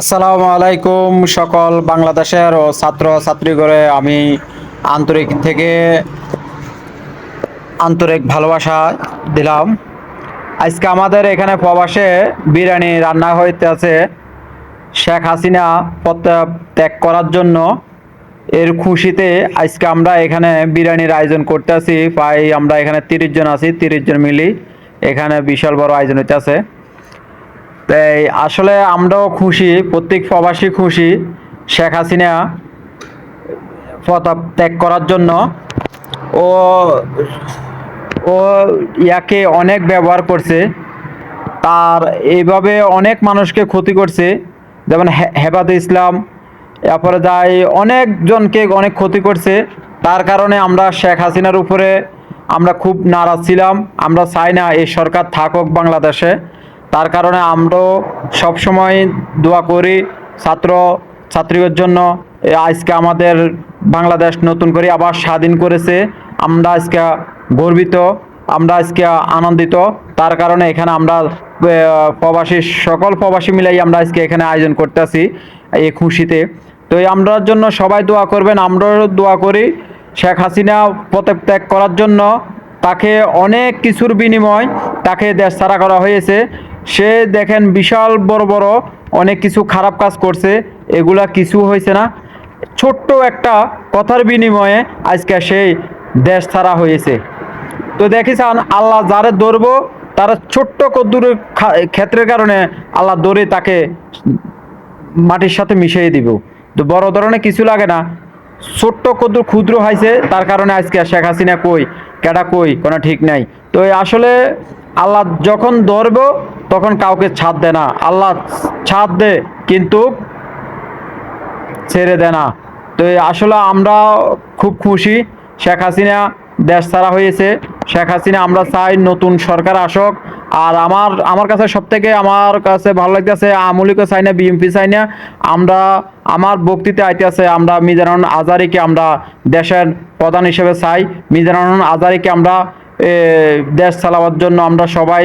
আসসালামু আলাইকুম সকল বাংলাদেশের ও ছাত্র ছাত্রীগণে। আমি আন্তরিক থেকে আন্তরিক ভালোবাসা দিলাম। আজকে আমাদের এখানে প্রবাসে বিরিয়ানি রান্না হইতে আছে শেখ হাসিনা পদ ত্যাগ করার জন্য। এর খুশিতে আজকে আমরা এখানে বিরিয়ানির আয়োজন করতে আছি প্রায় আমরা এখানে তিরিশ জন আছি, তিরিশ জন মিলি এখানে বিশাল বড় আয়োজন হইতে আছে তাই আসলে আমরাও খুশি, প্রত্যেক প্রবাসী খুশি, শেখ হাসিনা প্রতাপ ত্যাগ করার জন্য। ও ও ইয়াকে অনেক ব্যবহার করছে। তার এইভাবে অনেক মানুষকে ক্ষতি করছে। যেমন হে- হেফাজতে ইসলাম, এরপরে যাই, অনেকজনকে অনেক ক্ষতি করছে। তার কারণে আমরা শেখ হাসিনার উপরে আমরা খুব নারাজ ছিলাম। আমরা চাই না এই সরকার থাকুক বাংলাদেশে। তার কারণে আমরাও সবসময় দোয়া করি ছাত্র, ছাত্রীদের জন্য। আজকে আমাদের বাংলাদেশ নতুন করে আবার স্বাধীন করেছে। আমরা আজকে গর্বিত, আমরা আজকে আনন্দিত। তার কারণে এখানে আমরা প্রবাসী, সকল প্রবাসী মিলাই আমরা আজকে এখানে আয়োজন করতেছি এই খুশিতে। তো এই আমরার জন্য সবাই দোয়া করবেন, আমরাও দোয়া করি। শেখ হাসিনা পদত্যাগ করার জন্য তাকে অনেক কিছুর বিনিময় তাকে দেশ ছাড়া করা হয়েছে। সে দেখেন বিশাল বড় বড় অনেক কিছু খারাপ কাজ করছে, এগুলা কিছু হয়েছে না। ছোট্ট একটা কথার বিনিময়ে আজকে সেই দেশ ছাড়া হয়েছে। তো দেখিসান আল্লাহ যারে ধরবো, তারা ছোট্ট কদ্দুর ক্ষেত্রের কারণে আল্লাহ ধরে তাকে মাটির সাথে মিশিয়ে দিব। তো বড় ধরনের কিছু লাগে না। ছোট্ট কদ্দুর ক্ষুদ্র হয়েছে, তার কারণে আজকে শেখ হাসিনা কই, কেডা কই, কোনো ঠিক নাই। তো আসলে আল্লাহ যখন ধরব, তখন কাউকে ছাদ দেয় না। আল্লাহ ছাদ দে, কিন্তু ছেড়ে দেয় না। তো আসলে আমরা খুব খুশি। শেখ হাসিনা দেশ ছাড়া হয়েছে। শেখ হাসিনা আমরা চাই নতুন সরকার আসক। আর আমার আমার কাছে সব থেকে আমার কাছে ভালো লাগতেছে আমলিকে চাই না বিএমপি চাই না। আমরা, আমার বক্তৃতা আইতেছে, আমরা মিজানুর আজারিকে আমরা দেশের প্রধান হিসেবে চাই। মিজানুর আজারিকে আমরা দেশ চালাবার জন্য আমরা সবাই